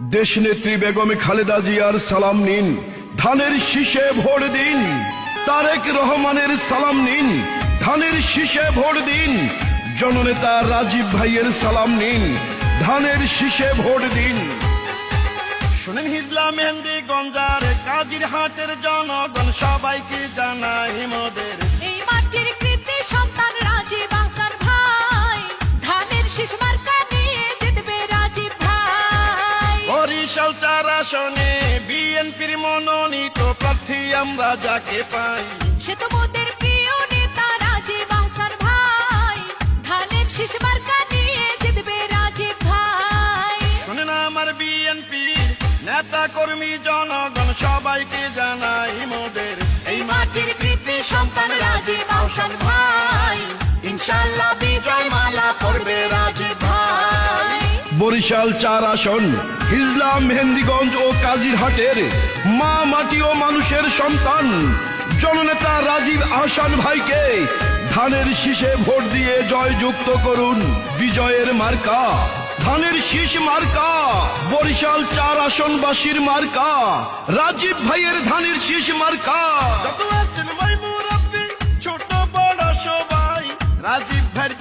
দেশনেত্রী বেগম খালেদা জিয়ার সালাম নিন। ধানের শীষে ভোট দিন। তারেক রহমানের সালাম নিন। ধানের শীষে ভোট দিন। জননেতা রাজীব ভাইয়ের সালাম নিন। ধানের শীষে ভোট দিন। শুনেন হিজলা মেহেন্দি গঞ্জার কাজির হাটের জনগণ সবাইকে জানাই মোদের এই মাটির আসনে বিএনপির মনোনীত প্রার্থী আমরা যাকে পাই। সে তো মোদের প্রিয় নেতা রাজীব আহসান ভাই। ধানের শীষ মার্কা নিয়ে জিতবে রাজীব ভাই। শুনেন আমার বিএনপি নেতা কর্মী জনগণ সবাইকে জানাই মোদের। এই মাটির কৃতি সন্তান রাজীব আহসান ভাই। ইনশাল্লাহ বিজয় মালা পড়বে রাজীব বরিশাল চার আসন, হিজলা, মেহেন্দিগঞ্জ ও কাজিরহাটের মা, মাটি ও মানুষের সন্তান। জননেতা রাজীব আহসান ভাইকে ধানের শীষে ভোট দিয়ে জয়যুক্ত করুন বিজয়ের মার্কা। ধানের শীষ মার্কা, বরিশাল চার আসনবাসীর মার্কা। রাজীব ভাইয়ের ধানের শীষ মার্কা। ছোট বড় সবাই, রাজীব ভাইয়ের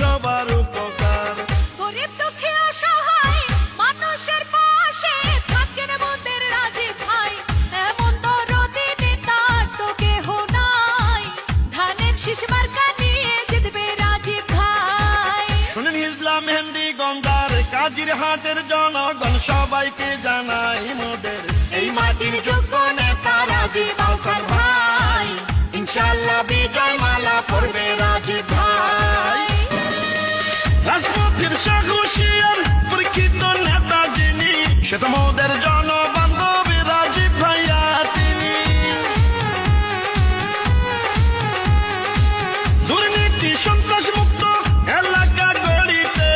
সবার উপকার। গরিব দুঃখী অসহায় মানুষের পাশে থাকেন মোদের রাজীব ভাই। এমন দরদি নেতার তো কেহ নাই। ধানের শীষ মার্কা নিয়ে জিতবে রাজীব ভাই। শুনেন হিজলা মেহেন্দি গন্ধার কাজির হাটের জনগণ সবাইকে জানাই মোদের। এই মাটির যোগ্য নেতা রাজীব আহসান ভাই। সে তো মোদের জনবান্ধবী রাজীব ভাইয়া তিনি। দুর্নীতি, সন্ত্রাস মুক্ত এলাকা গড়িতে।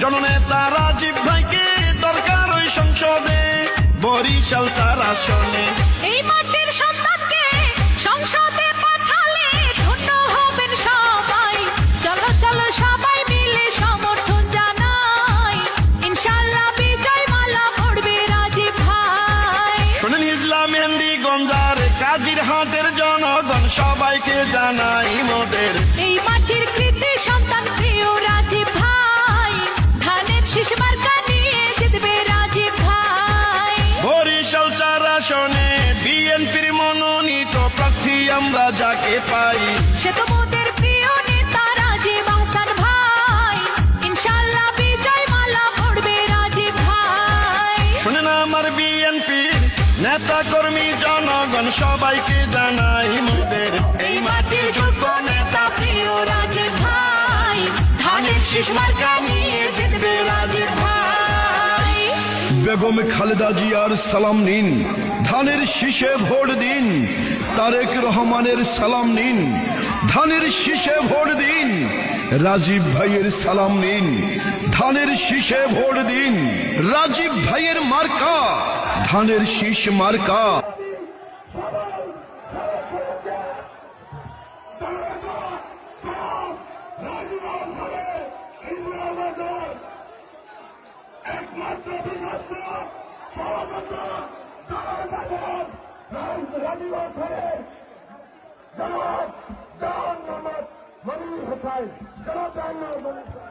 জননেতা রাজীব ভাইকে দরকার ওই সংসদে। বরিশাল চার আসনে জানাই মোদের। এই মাটির কৃতি সন্তান প্রিয় রাজীব ভাই। ধানের শীষ মার্কা নিয়ে জিতবে রাজীব ভাই। বরিশাল চার আসনে বিএনপির মনোনীত প্রার্থী আমরা যাকে পাই। সে তো মোদের প্রিয় নেতা রাজীব আহসান ভাই। ইনশাল্লাহ বিজয় মালা পড়বে রাজীব ভাই শোনেন আমার বিএনপি। নেতা কর্মী জনগণ সবাইকে জানাই মোদের এই মাটির যোগ্য নেতা প্রিয় রাজীব ভাই। ধানের শীষ মার্কা নিয়ে জিতবে রাজীব ভাই। বেগম খালেদা জিয়ার সালাম নিন, ধানের শীষে ভোট দিন, তারেক রহমানের সালাম নিন, ধানের শীষে ভোট দিন, রাজীব ভাইয়ের সালাম নিন, ধানের শীষে ভোট দিন, রাজীব ভাইয়ের মার্কা। ধানের শীষ মার্কা জনাব মোহাম্মদ মনির হোসাইন জনাব